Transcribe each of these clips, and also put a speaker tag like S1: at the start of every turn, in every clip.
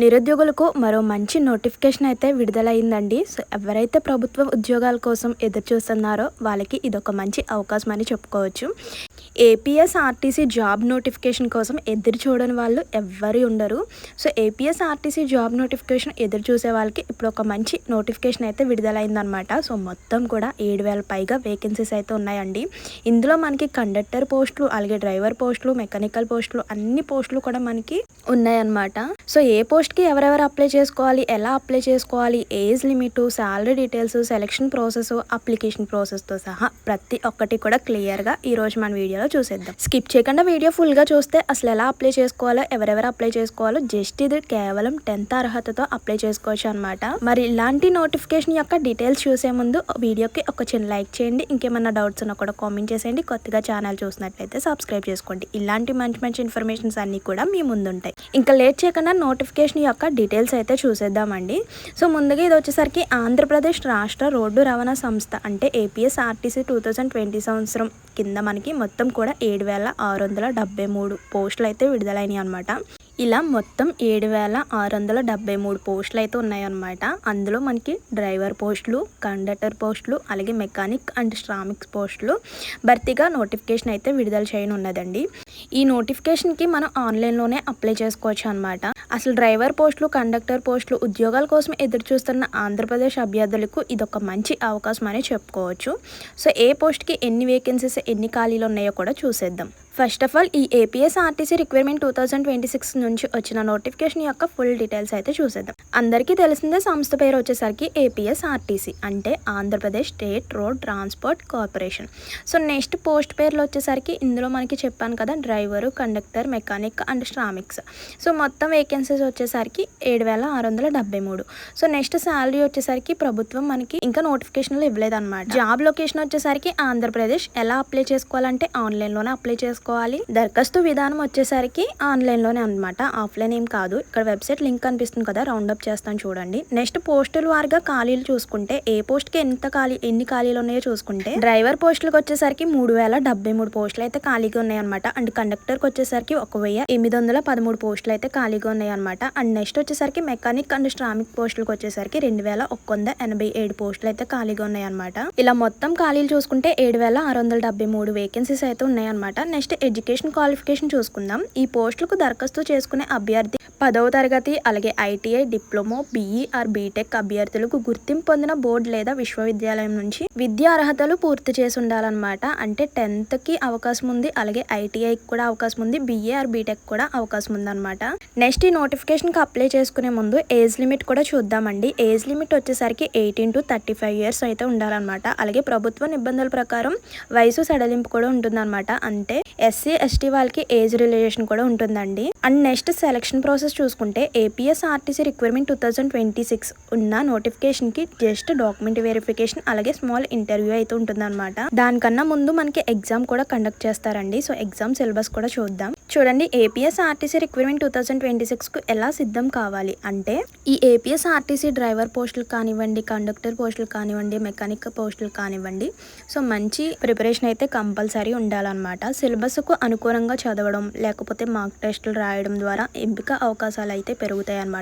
S1: నిరుద్యోగులకు మరో మంచి నోటిఫికేషన్ అయితే విడుదలైందండి సో ఎవరైతే ప్రభుత్వ ఉద్యోగాల కోసం ఎదురు చూస్తున్నారో వాళ్ళకి ఇదొక మంచి అవకాశం అని చెప్పుకోవచ్చు ఏపీఎస్ఆర్టీసీ జాబ్ నోటిఫికేషన్ కోసం ఎదురు చూడని వాళ్ళు ఎవ్వరు ఉండరు సో ఏపీఎస్ఆర్టీసీ జాబ్ నోటిఫికేషన్ ఎదురు చూసే వాళ్ళకి ఇప్పుడు ఒక మంచి నోటిఫికేషన్ అయితే విడుదలైందనమాట సో మొత్తం కూడా ఏడు వేల పైగా వేకెన్సీస్ అయితే ఉన్నాయండి ఇందులో మనకి కండక్టర్ పోస్టులు అలాగే డ్రైవర్ పోస్టులు మెకానికల్ పోస్టులు అన్ని పోస్టులు కూడా మనకి ఉన్నాయన్నమాట సో ఏ పోస్ట్కి ఎవరెవరు అప్లై చేసుకోవాలి ఎలా అప్లై చేసుకోవాలి age limit salary details selection process application ప్రాసెస్తో సహా ప్రతి ఒక్కటి కూడా క్లియర్గా ఈరోజు మన వీడియో వీడియోలో చూసేద్దాం స్కిప్ చేయకుండా వీడియో ఫుల్గా చూస్తే అసలు ఎలా అప్లై చేసుకోవాలో ఎవరెవరు అప్లై చేసుకోవాలో జస్ట్ ఇది కేవలం టెన్త్ అర్హతతో అప్లై చేసుకోవచ్చు అనమాట మరి ఇలాంటి నోటిఫికేషన్ యొక్క డీటెయిల్స్ చూసే ముందు వీడియోకి ఒక చిన్న లైక్ చేయండి ఇంకేమన్నా డౌట్స్ ఉన్నా కూడా కామెంట్ చేసేయండి కొత్తగా ఛానల్ చూసినట్లయితే సబ్స్క్రైబ్ చేసుకోండి ఇలాంటి మంచి మంచి ఇన్ఫర్మేషన్స్ అన్నీ కూడా మీ ముందుంటాయి ఇంకా లేట్ చేయకుండా నోటిఫికేషన్ యొక్క డీటెయిల్స్ అయితే చూసేద్దామండి సో ముందుగా ఇది వచ్చేసరికి ఆంధ్రప్రదేశ్ రాష్ట్ర రోడ్డు రవాణా సంస్థ అంటే ఏపీఎస్ఆర్టీసీ టూ థౌజండ్ ట్వంటీ సంవత్సరం కింద మనకి మొత్తం కూడా ఏడు వేల ఆరు వందల డెబ్బై మూడు పోస్టులు అయితే విడుదలైనాయి అనమాట ఇలా మొత్తం ఏడు వేల ఆరు వందల డెబ్బై మూడు పోస్టులు అయితే ఉన్నాయన్నమాట అందులో మనకి డ్రైవర్ పోస్టులు కండక్టర్ పోస్టులు అలాగే మెకానిక్ అండ్ శ్రామిక్స్ పోస్టులు భర్తీగా నోటిఫికేషన్ అయితే విడుదల ఉన్నదండి ఈ నోటిఫికేషన్కి మనం ఆన్లైన్లోనే అప్లై చేసుకోవచ్చు అనమాట అసలు డ్రైవర్ పోస్టులు కండక్టర్ పోస్టులు ఉద్యోగాల కోసం ఎదురు చూస్తున్న ఆంధ్రప్రదేశ్ అభ్యర్థులకు ఇదొక మంచి అవకాశం అని చెప్పుకోవచ్చు సో ఏ పోస్ట్కి ఎన్ని వేకెన్సీస్ ఎన్ని ఖాళీలు ఉన్నాయో కూడా చూసేద్దాం ఫస్ట్ ఆఫ్ ఆల్ ఈ APS RTC requirement two thousand twenty six నుంచి వచ్చిన నోటిఫికేషన్ యొక్క ఫుల్ డీటెయిల్స్ అయితే చూసేద్దాం అందరికీ తెలిసిందే సంస్థ పేరు వచ్చేసరికి ఏపీఎస్ ఆర్టీసీ అంటే Andhra Pradesh state road transport corporation so next post పేర్లు వచ్చేసరికి ఇందులో మనకి చెప్పాను కదా డ్రైవరు కండక్టర్ మెకానిక్ అండ్ శ్రామిక్స్ సో మొత్తం వేకెన్సీస్ వచ్చేసరికి ఏడు వేల ఆరు వందల డెబ్బై మూడు సో నెక్స్ట్ శాలరీ వచ్చేసరికి ప్రభుత్వం మనకి ఇంకా నోటిఫికేషన్లు ఇవ్వలేదన్నమాట జాబ్ లొకేషన్ వచ్చేసరికి ఆంధ్రప్రదేశ్ ఎలా అప్లై చేసుకోవాలంటే ఆన్లైన్లోనే అప్లై చేసుకోవాలి చేసుకోవాలి దరఖాస్తు విధానం వచ్చేసరికి ఆన్లైన్లోనే అనమాట ఆఫ్లైన్ ఏం కాదు ఇక్కడ వెబ్సైట్ లింక్ కనిపిస్తుంది కదా రౌండప్ చేస్తాను చూడండి నెక్స్ట్ పోస్టుల వారిగా ఖాళీలు చూసుకుంటే ఏ పోస్ట్కి ఎంత ఖాళీ ఎన్ని ఖాళీలు ఉన్నాయో చూసుకుంటే డ్రైవర్ పోస్టులకు వచ్చేసరికి మూడు వేల డెబ్బై మూడు పోస్టులు అయితే ఖాళీగా ఉన్నాయన్నమాట అండ్ కండక్టర్కి వచ్చేసరికి ఒక వెయ్యి ఎనిమిది వందల పదమూడు పోస్టులు అయితే ఖాళీగా ఉన్నాయన్నమాట అండ్ నెక్స్ట్ వచ్చేసరికి మెకానిక్ అండ్ స్ట్రామిక్ పోస్టులకు వచ్చేసరికి రెండు వేల ఒక వంద ఎనభై ఏడు పోస్టులు అయితే ఖాళీగా ఉన్నాయన్నమాట ఇలా మొత్తం ఖాళీలు చూసుకుంటే ఏడు వేల ఆరు వందల డెబ్బై మూడు వేకెన్సీస్ అయితే ఉన్నాయన్నమాట నెక్స్ట్ నెక్స్ట్ ఎడ్యుకేషన్ క్వాలిఫికేషన్ చూసుకుందాం ఈ పోస్టులకు దరఖాస్తు చేసుకునే అభ్యర్థి పదవ తరగతి అలాగే ITI diploma BE or BTech అభ్యర్థులకు గుర్తింపు పొందిన బోర్డు లేదా విశ్వవిద్యాలయం నుంచి విద్యా అర్హతలు పూర్తి చేసి ఉండాలన్నమాట అంటే టెన్త్కి అవకాశం ఉంది అలాగే ఐటీఐకి కూడా అవకాశం ఉంది బీఏ ఆర్ బీటెక్ కూడా అవకాశం ఉందన్నమాట నెక్స్ట్ ఈ నోటిఫికేషన్కి అప్లై చేసుకునే ముందు ఏజ్ లిమిట్ కూడా చూద్దామండి ఏజ్ లిమిట్ వచ్చేసరికి eighteen to thirty five years అయితే ఉండాలన్నమాట అలాగే ప్రభుత్వ నిబంధనల ప్రకారం వయసు సడలింపు కూడా ఉంటుందన్నమాట అంటే ఎస్సీ ఎస్టీ వాళ్ళకి ఏజ్ రిలేషన్ కూడా ఉంటుందండి and next selection process process చూసుకుంటే APS RTC requirement two thousand twenty six ఉన్న నోటిఫికేషన్కి జస్ట్ డాక్యుమెంట్ వెరిఫికేషన్ అలాగే స్మాల్ ఇంటర్వ్యూ అయితే ఉంటుందన్నమాట దానికన్నా ముందు మనకి ఎగ్జామ్ కూడా కండక్ట్ చేస్తారండి సో ఎగ్జామ్ సిలబస్ కూడా చూద్దాం చూడండి APS RTC requirement two thousand twenty సిక్స్కు ఎలా సిద్ధం కావాలి అంటే ఈ ఏపీఎస్ ఆర్టీసీ డ్రైవర్ పోస్టులు కానివ్వండి కండక్టర్ పోస్టులు కానివ్వండి మెకానిక్ పోస్టులు కానివ్వండి సో మంచి ప్రిపరేషన్ అయితే కంపల్సరీ ఉండాలన్నమాట సిలబస్కు అనుకూలంగా చదవడం లేకపోతే మార్క్ టెస్టులు రాయడం ద్వారా ఎంపిక అవకాశాలు అయితే పెరుగుతాయి అన్నమాట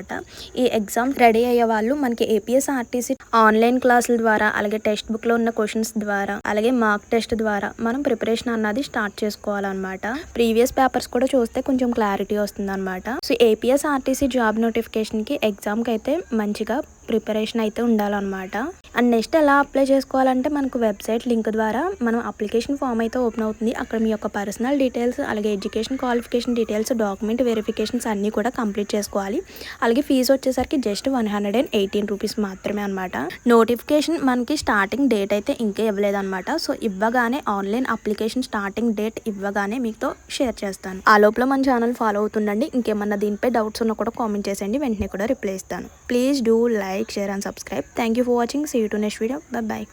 S1: ఈ ఎగ్జామ్ రెడీ అయ్యే వాళ్ళు మనకి ఏపీఎస్ ఆర్టీసీ ఆన్లైన్ క్లాసుల ద్వారా అలాగే టెక్స్ట్ బుక్లో ఉన్న క్వశ్చన్స్ ద్వారా అలాగే మార్క్ టెస్ట్ ద్వారా మనం ప్రిపరేషన్ అన్నది స్టార్ట్ చేసుకోవాలన్నమాట ప్రీవియస్ పేపర్స్ కూడా కూడా చూస్తే కొంచెం క్లారిటీ వస్తుంది అనమాట సో ఏపీఎస్ఆర్టీసీ జాబ్ నోటిఫికేషన్కి ఎగ్జామ్కి అయితే మంచిగా ప్రిపరేషన్ అయితే ఉండాలన్నమాట అండ్ నెక్స్ట్ ఎలా అప్లై చేసుకోవాలంటే మనకు వెబ్సైట్ లింక్ ద్వారా మనం అప్లికేషన్ ఫామ్ అయితే ఓపెన్ అవుతుంది అక్కడ మీ యొక్క పర్సనల్ డీటెయిల్స్ అలాగే education qualification details document verifications అన్నీ కూడా కంప్లీట్ చేసుకోవాలి అలాగే ఫీజు వచ్చేసరికి just one hundred and eighteen rupees మాత్రమే అనమాట నోటిఫికేషన్ మనకి స్టార్టింగ్ డేట్ అయితే ఇంకా ఇవ్వలేదన్నమాట సో ఇవ్వగానే ఆన్లైన్ అప్లికేషన్ స్టార్టింగ్ డేట్ ఇవ్వగానే మీతో షేర్ చేస్తాను ఆ లోపల మన ఛానల్ ఫాలో అవుతుండండి ఇంకేమన్నా దీనిపై డౌట్స్ ఉన్నా కూడా కామెంట్ చేసేయండి వెంటనే కూడా రిప్లై ఇస్తాను please do like Share and subscribe. Thank you for watching. See you to next video. Bye bye.